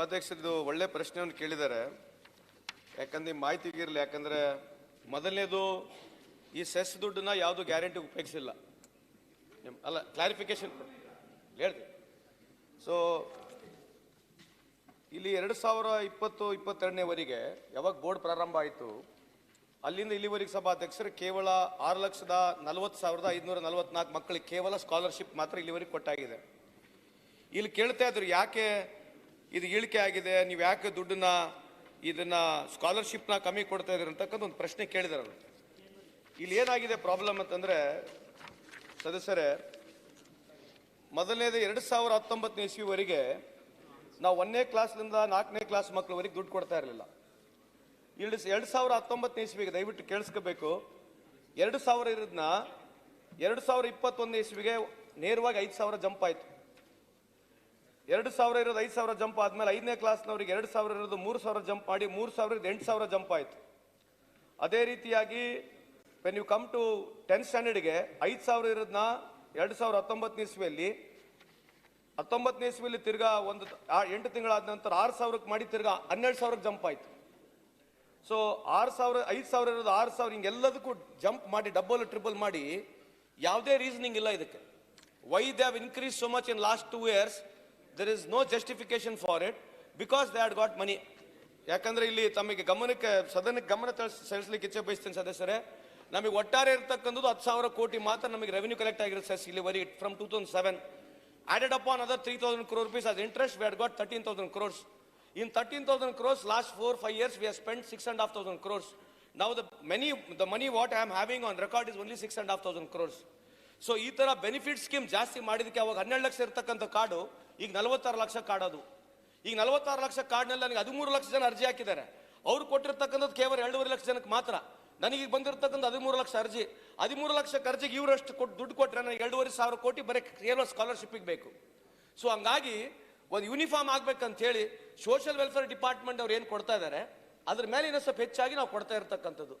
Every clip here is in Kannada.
ಸಭಾಧ್ಯಕ್ಷರಿದು ಒಳ್ಳೆ ಪ್ರಶ್ನೆಯನ್ನು ಕೇಳಿದ್ದಾರೆ. ಯಾಕಂದ್ರೆ ಮಾಹಿತಿ ಮಾಹಿತಿಗಿರಲಿ, ಯಾಕಂದ್ರೆ ಮೊದಲನೇದು ಈ ಸೆಸ್ ದುಡ್ಡನ್ನ ಯಾವುದು ಗ್ಯಾರಂಟಿ ಉಪಯೋಗಿಸಿಲ್ಲ. ಅಲ್ಲ ಕ್ಲಾರಿಫಿಕೇಶನ್ ಹೇಳ್ತೀವಿ ಸೊ ಇಲ್ಲಿ ಎರಡು ಸಾವಿರ ಇಪ್ಪತ್ತು ಇಪ್ಪತ್ತೆರಡನೇವರೆಗೆ ಯಾವಾಗ ಬೋರ್ಡ್ ಪ್ರಾರಂಭ ಆಯಿತು, ಅಲ್ಲಿಂದ ಇಲ್ಲಿವರೆಗೆ ಸಭಾಧ್ಯಕ್ಷರು ಕೇವಲ ಆರು ಲಕ್ಷದ ನಲವತ್ತು ಸಾವಿರದ ಐದುನೂರ ನಲವತ್ನಾಲ್ಕು ಮಕ್ಕಳಿಗೆ ಕೇವಲ ಸ್ಕಾಲರ್ಶಿಪ್ ಮಾತ್ರ ಇಲ್ಲಿವರೆಗೆ ಕೊಟ್ಟಾಗಿದೆ. ಇಲ್ಲಿ ಕೇಳ್ತಾ ಇದ್ರು, ಯಾಕೆ ಇದು ಇಳಿಕೆ ಆಗಿದೆ, ನೀವು ಯಾಕೆ ದುಡ್ಡನ್ನ ಇದನ್ನ ಸ್ಕಾಲರ್ಶಿಪ್ನ ಕಮ್ಮಿ ಕೊಡ್ತಾ ಇದ್ದೀರಿ ಅಂತಕ್ಕಂಥ ಒಂದು ಪ್ರಶ್ನೆ ಕೇಳಿದಾರೆ ಇಲ್ಲಿ ಏನಾಗಿದೆ ಪ್ರಾಬ್ಲಮ್ ಅಂತಂದ್ರೆ, ಸದಸ್ಯರೇ, ಮೊದಲನೇದು ಎರಡು ಸಾವಿರ ಹತ್ತೊಂಬತ್ತನೇ ಇಸ್ವಿವರೆಗೆ ನಾವು ಒಂದನೇ ಕ್ಲಾಸ್ನಿಂದ ನಾಲ್ಕನೇ ಕ್ಲಾಸ್ ಮಕ್ಕಳವರೆಗೆ ದುಡ್ಡು ಕೊಡ್ತಾ ಇರಲಿಲ್ಲ. ಇಲ್ಲಿ ಎರಡು ಸಾವಿರ ಹತ್ತೊಂಬತ್ತನೇ ಇಸ್ವಿಗೆ ದಯವಿಟ್ಟು ಕೇಳಿಸ್ಕೋಬೇಕು. ಎರಡು ಸಾವಿರ ಇರೋದನ್ನ ಎರಡು ಸಾವಿರ ಇಪ್ಪತ್ತೊಂದನೇ ಇಸ್ವಿಗೆ ನೇರವಾಗಿ ಐದು ಸಾವಿರ ಜಂಪ್ ಆಯ್ತು. ಎರಡು ಸಾವಿರ ಇರೋದು ಐದು ಸಾವಿರ ಜಂಪ್ ಆದ್ಮೇಲೆ ಐದನೇ ಕ್ಲಾಸ್ನವರಿಗೆ ಎರಡು ಸಾವಿರ ಇರೋದು ಮೂರು ಸಾವಿರ ಜಂಪ್ ಮಾಡಿ ಮೂರು ಸಾವಿರದ ಎಂಟು ಸಾವಿರ ಜಂಪ್ ಆಯಿತು. ಅದೇ ರೀತಿಯಾಗಿ when you come to tenth ಸ್ಟ್ಯಾಂಡರ್ಡ್ಗೆ ಐದು ಸಾವಿರ ಇರೋದನ್ನ ಎರಡು ಸಾವಿರ ಹತ್ತೊಂಬತ್ತನೇ ಇಸ್ವಿಯಲ್ಲಿ ಹತ್ತೊಂಬತ್ತನೇ ಇಸ್ವಿಯಲ್ಲಿ ತಿರ್ಗಾ ಒಂದು ಎಂಟು ತಿಂಗಳಾದ ನಂತರ ಆರು ಸಾವಿರಕ್ಕೆ ಮಾಡಿ ತಿರ್ಗಾ ಹನ್ನೆರಡು ಸಾವಿರಕ್ಕೆ ಜಂಪ್ ಆಯಿತು. ಸೊ ಆರು ಸಾವಿರ, ಐದು ಸಾವಿರ ಇರೋದು ಆರು ಸಾವಿರ, ಹಿಂಗೆಲ್ಲದಕ್ಕೂ ಜಂಪ್ ಮಾಡಿ ಡಬಲ್ ಟ್ರಿಬಲ್ ಮಾಡಿ, ಯಾವುದೇ ರೀಸನಿಂಗ್ ಇಲ್ಲ ಇದಕ್ಕೆ. Why they have increase so much in last two years there is no justification for it because they are got money ಯಾಕಂದ್ರೆ ಇಲ್ಲಿ ತಮಗೆ ಗಮನಕ್ಕೆ, ಸದನಕ್ಕೆ ಗಮನ ಸಲ್ಲಿಸಲಿಕ್ಕೆ ಇಚ್ಛೆ ಬಯಸ್ತೇನೆ ಸದಸ್ಯರೇ. ನಮಗೆ ಒಟ್ಟಾರೆ ಇರತಕ್ಕಂಥದ್ದು ಹತ್ತು ಸಾವಿರ ಕೋಟಿ ಮಾತ್ರ ನಮಗೆ ರೆವೆನ್ಯೂ ಕಲೆಕ್ಟ್ ಆಗಿರುತ್ತೆ ಸರ್ಸ್ ಇಲ್ಲಿ worry it from two thousand seven added up on other three thousand crore rupees ಅದು interest we are got thirteen thousand crores in thirteen thousand crores last four five years we are spend six and half thousand crores ನಾವು the money the money what I am having on record is only six and half thousand crores so ಈ ತರ ಬೆನಿಫಿಟ್ ಸ್ಕೀಮ್ ಜಾಸ್ತಿ ಮಾಡಿದಕ್ಕೆ ಅವಾಗ ಹನ್ನೆರಡು ಲಕ್ಷ ಇರ್ತಕ್ಕಂಥ ಕಾರ್ಡು ಈಗ ನಲವತ್ತಾರು ಲಕ್ಷ ಕಾರ್ಡ್ ಅದು ಈಗ ನಲವತ್ತಾರು ಲಕ್ಷ ಕಾರ್ಡ್ನಲ್ಲಿ ನನಗೆ ಹದಿಮೂರು ಲಕ್ಷ ಜನ ಅರ್ಜಿ ಹಾಕಿದ್ದಾರೆ. ಅವ್ರು ಕೊಟ್ಟಿರ್ತಕ್ಕಂಥದ್ದು ಕೇವಲ ಎರಡೂವರೆ ಲಕ್ಷ ಜನಕ್ಕೆ ಮಾತ್ರ. ನನಗೆ ಬಂದಿರತಕ್ಕಂಥ ಹದಿಮೂರು ಲಕ್ಷ ಅರ್ಜಿ. ಹದಿಮೂರು ಲಕ್ಷ ಅರ್ಜಿಗೆ ಇವರಷ್ಟು ಕೊಟ್ಟು ದುಡ್ಡು ಕೊಟ್ಟರೆ ನನಗೆ ಎರಡೂವರೆ ಸಾವಿರ ಕೋಟಿ ಬರೀ ಕೇವಲ ಸ್ಕಾಲರ್ಶಿಪ್ಪಿಗೆ ಬೇಕು. ಸೊ ಹಂಗಾಗಿ ಒಂದು ಯೂನಿಫಾರ್ಮ್ ಆಗ್ಬೇಕಂತ ಹೇಳಿ ಸೋಷಿಯಲ್ ವೆಲ್ಫೇರ್ ಡಿಪಾರ್ಟ್ಮೆಂಟ್ ಅವ್ರು ಏನು ಕೊಡ್ತಾ ಇದ್ದಾರೆ, ಅದ್ರ ಮೇಲೆ ಇನ್ನೂ ಸ್ವಲ್ಪ ಹೆಚ್ಚಾಗಿ ನಾವು ಕೊಡ್ತಾ ಇರ್ತಕ್ಕಂಥದ್ದು.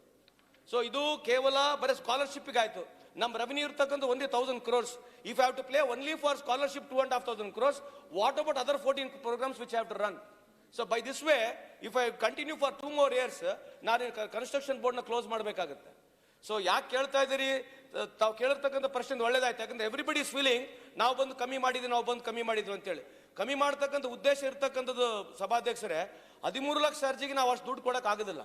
ಸೊ ಇದು ಕೇವಲ ಬರೀ ಸ್ಕಾಲರ್ಶಿಪ್ಗಾಯಿತು ನಮ್ಮ ರೆವೆನ್ಯೂ ಇರ್ತಕ್ಕಂಥ ಒಂದೇ thousand crores if have to play only for scholarship two and half thousand crores what about other fourteen programmes which have to run so by this way if I continue for two more years ನಾನು ಕನ್ಸ್ಟ್ರಕ್ಷನ್ ಬೋರ್ಡ್ನ ಕ್ಲೋಸ್ ಮಾಡಬೇಕಾಗುತ್ತೆ. ಸೊ ಯಾಕೆ ಕೇಳ್ತಾ ಇದ್ದೀರಿ? ತಾವು ಕೇಳಿರ್ತಕ್ಕಂಥ ಪ್ರಶ್ನೆ ಒಳ್ಳೇದಾಯ್ತು. ಯಾಕಂದ್ರೆ ಎವ್ರಿಬಡಿ ಇಸ್ ಫೀಲಿಂಗ್ ನಾವು ಬಂದು ಕಮ್ಮಿ ಮಾಡಿದ್ವಿ, ನಾವು ಬಂದು ಕಮ್ಮಿ ಮಾಡಿದ್ವಿ ಅಂತೇಳಿ. ಕಮ್ಮಿ ಮಾಡ್ತಕ್ಕಂಥ ಉದ್ದೇಶ ಇರ್ತಕ್ಕಂಥದ್ದು ಸಭಾಧ್ಯಕ್ಷರೇ, ಹದಿಮೂರು ಲಕ್ಷ ಅರ್ಜಿಗೆ ನಾವು ಅಷ್ಟು ದುಡ್ಡು ಕೊಡೋಕ್ಕಾಗೋದಿಲ್ಲ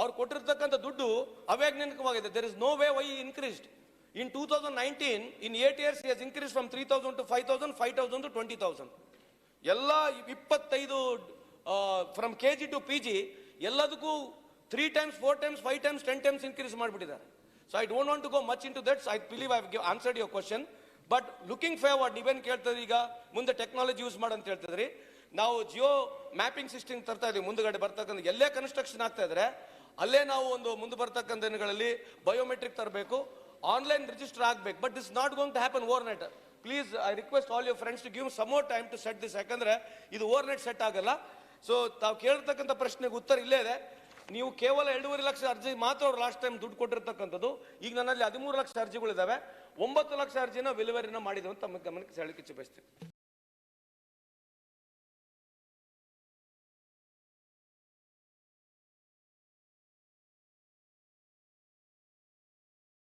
ಅವ್ರು ಕೊಟ್ಟಿರ್ತಕ್ಕಂಥ ದುಡ್ಡು ಅವ್ಯಾಜ್ಞಾನಿಕವಾಗಿದೆ. There is no way why increased in two thousand nineteen in eight years is increase from three thousand to five thousand five thousand to twenty thousand ಎಲ್ಲ ಇಪ್ಪತ್ತೈದು from K G to P G ಎಲ್ಲದಕ್ಕೂ three times four times five times ten times increase ಮಾಡಿಬಿಟ್ಟಿದ್ದಾರೆ. So I don't want to go much into that's I believe I give answered your question but looking favoured ನೀವೇನು ಕೇಳ್ತದ್ರಿ ಈಗ ಮುಂದೆ ಟೆಕ್ನಾಲಜಿ ಯೂಸ್ ಮಾಡಂತ ಹೇಳ್ತಿದ್ರಿ ನಾವು ಜಿಯೋ ಮ್ಯಾಪಿಂಗ್ ಸಿಸ್ಟಮ್ ತರ್ತಾ ಇದೀವಿ ಮುಂದಗಡೆ ಬರ್ತಕ್ಕಂಥ ಎಲ್ಲೇ ಕನ್ಸ್ಟ್ರಕ್ಷನ್ ಆಗ್ತಾ ಇದ್ರೆ ಅಲ್ಲೇ ನಾವು ಒಂದು ಮುಂದೆ ಬರ್ತಕ್ಕಂಥ ದಿನಗಳಲ್ಲಿ ಬಯೋಮೆಟ್ರಿಕ್ ತರಬೇಕು ಆನ್ಲೈನ್ ರಿಜಿಸ್ಟರ್ ಆಗಬೇಕು but is not going to happen overnight please I request all your friends to give some more time to set this ಯಾಕಂದ್ರೆ ಇದು ಓವರ್ ನೈಟ್ ಸೆಟ್ ಆಗಲ್ಲ. ಸೊ ತಾವು ಕೇಳಿರ್ತಕ್ಕಂಥ ಪ್ರಶ್ನೆಗೆ ಉತ್ತರ ಇಲ್ಲೇ ಇದೆ. ನೀವು ಕೇವಲ ಎರಡೂವರೆ ಲಕ್ಷ ಅರ್ಜಿ ಮಾತ್ರ ಅವ್ರು ಲಾಸ್ಟ್ ಟೈಮ್ ದುಡ್ಡು ಕೊಟ್ಟಿರ್ತಕ್ಕಂಥದ್ದು. ಈಗ ನನ್ನಲ್ಲಿ ಹದಿಮೂರು ಲಕ್ಷ ಅರ್ಜಿಗಳಿದ್ದಾವೆ ಒಂಬತ್ತು ಲಕ್ಷ ಅರ್ಜಿನ ವಿಲೇವರಿನ ಮಾಡಿದೆ ಅಂತ ಗಮನಕ್ಕೆ ಸೆಳಕ್ಕೆ ಇಚ್ಛೆ ಬಯಸ್ತೀನಿ.